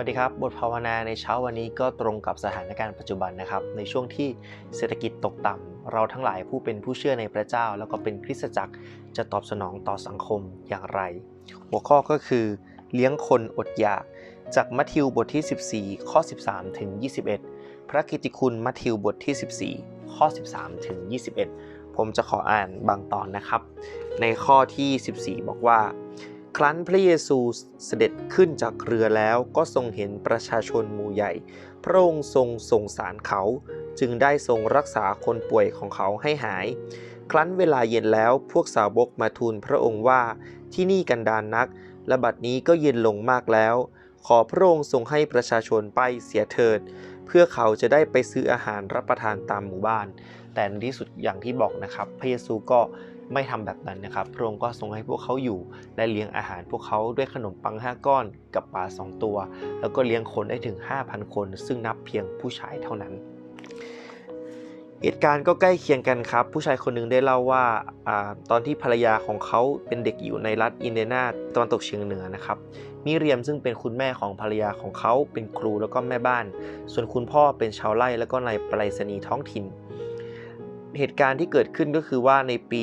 สวัสดีครับ บทภาวนาในเช้าวันนี้ก็ตรงกับสถานการณ์ปัจจุบันนะครับ ในช่วงที่เศรษฐกิจตกต่ำ เราทั้งหลายผู้เป็นผู้เชื่อในพระเจ้า แล้วก็เป็นคริสตจักรจะตอบสนองต่อสังคมอย่างไร หัวข้อก็คือ เลี้ยงคนอดอยาก จากมัทธิวบทที่ 14 ข้อ 13 ถึง 21 พระกิตติคุณมัทธิวบทที่ 14 ข้อ 13 ถึง 21 ผมจะขออ่านบางตอนนะครับ ในข้อที่ 14 บอกว่า ครั้นพระเยซูเสด็จขึ้นจากเรือแล้วก็ทรงเห็นประชาชนหมู่ใหญ่ พระองค์ทรงสงสารเขา จึงได้ทรงรักษาคนป่วยของเขาให้หาย ครั้นเวลาเย็นแล้วพวกสาวกมาทูลพระองค์ว่าที่นี่กันดานนัก และบัดนี้ก็เย็นลงมากแล้ว ขอพระองค์ทรงให้ประชาชนไปเสียเถิด เพื่อเขาจะได้ไปซื้ออาหารรับประทานตามหมู่บ้าน แต่ในที่สุดอย่างที่บอกนะครับ พระเยซูก็ ไม่ทำแบบนั้นนะครับ พระองค์ก็ทรงให้พวกเขาอยู่ และเลี้ยงอาหารพวกเขาด้วยขนมปัง 5 ก้อนกับปลา 2 ตัว แล้วก็เลี้ยงคนได้ถึง 5,000 คน ซึ่งนับเพียงผู้ชายเท่านั้นเหตุการณ์ก็ใกล้เคียงกันครับ ผู้ชายคนหนึ่งได้เล่าว่าอตอนที่ภรรยาของเขาเป็นเด็กอยู่ในรัฐอินเดียนาตะวันตกเฉียงเหนือนะครับ มิเรียมซึ่งเป็นคุณแม่ของภรรยาของเขาเป็นครูแล้วก็แม่บ้าน ส่วนคุณพ่อเป็นชาวไร่แล้วก็นายไปรษณีย์ท้องถิ่น เหตุการณ์ที่เกิดขึ้นก็คือว่าในปี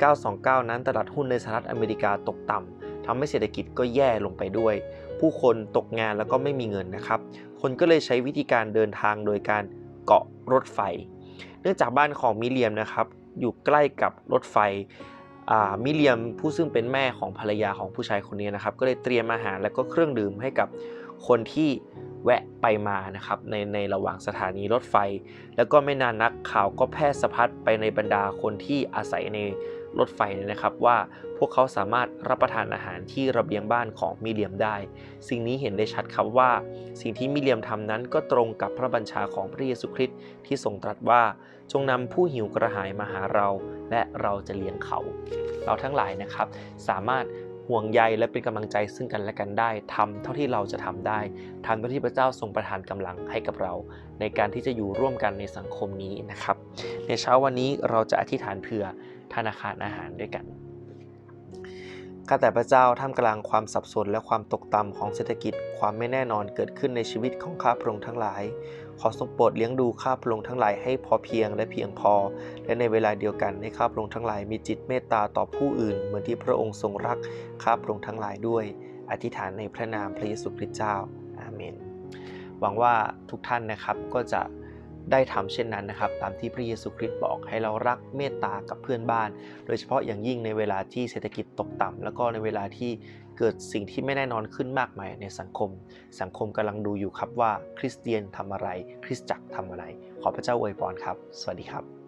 1929 นั้นตลาดหุ้นในสหรัฐอเมริกาตกต่ำทำให้เศรษฐกิจก็แย่ลงไปด้วย ผู้คนตกงานแล้วก็ไม่มีเงินนะครับ คนก็เลยใช้วิธีการเดินทางโดยการเกาะรถไฟ เนื่องจากบ้านของมิเรียมนะครับอยู่ใกล้กับรถไฟมิเรียมผู้ซึ่งเป็นแม่ของภรรยาของผู้ชายคนนี้นะครับ ก็เลยเตรียมอาหารและก็เครื่องดื่มให้กับ คนที่แวะไปมานะครับในในระหว่างสถานีรถไฟ แล้วก็ไม่นานนักข่าวก็แพร่สะพัดไปในบรรดาคนที่อาศัยในรถไฟเนี่ยนะครับ ว่าพวกเขาสามารถรับประทานอาหารที่ระเบียงบ้านของมิเรียมได้ สิ่งนี้เห็นได้ชัดครับว่า สิ่งที่มิเรียมทำนั้นก็ตรงกับพระบัญชาของพระเยซูคริสต์ที่ทรงตรัสว่าจงนำผู้หิวกระหายมาหาเรา และเราจะเลี้ยงเขา เราทั้งหลายนะครับ สามารถ ห่วงใยและเป็นกำลังใจซึ่งกันและกันได้ทำเท่าที่เราจะทำได้ทำเท่าที่พระเจ้าทรงประทานกำลังให้กับเรา ในการที่จะอยู่ร่วมกันในสังคมนี้นะครับ ในเช้าวันนี้เราจะอธิษฐานเผื่อธนาคารอาหารด้วยกัน ข้าแต่พระเจ้าท่ามกลางความสับสนและความตกต่ำของเศรษฐกิจ ความไม่แน่นอนเกิดขึ้นในชีวิตของข้าพระองค์ทั้งหลาย ขอทรงโปรดเลี้ยงดูข้าพระองค์ทั้งหลายให้พอเพียงและเพียงพอ และในเวลาเดียวกันให้ข้าพระองค์ทั้งหลายมีจิตเมตตาต่อผู้อื่น เหมือนที่พระองค์ทรงรักข้าพระองค์ทั้งหลายด้วย อธิษฐานในพระนามพระเยซูคริสต์เจ้า อาเมน หวังว่าทุกท่านนะครับก็จะ ได้ทำเช่นนั้นนะครับ ตามที่พระเยซูคริสต์บอกให้เรารักเมตตากับเพื่อนบ้าน โดยเฉพาะอย่างยิ่งในเวลาที่เศรษฐกิจตกต่ำแล้วก็ในเวลาที่เกิดสิ่งที่ไม่แน่นอนขึ้นมากมายในสังคม สังคมกำลังดูอยู่ครับว่าคริสเตียนทำอะไร คริสตจักรทำอะไร ขอพระเจ้าอวยพรครับ สวัสดีครับ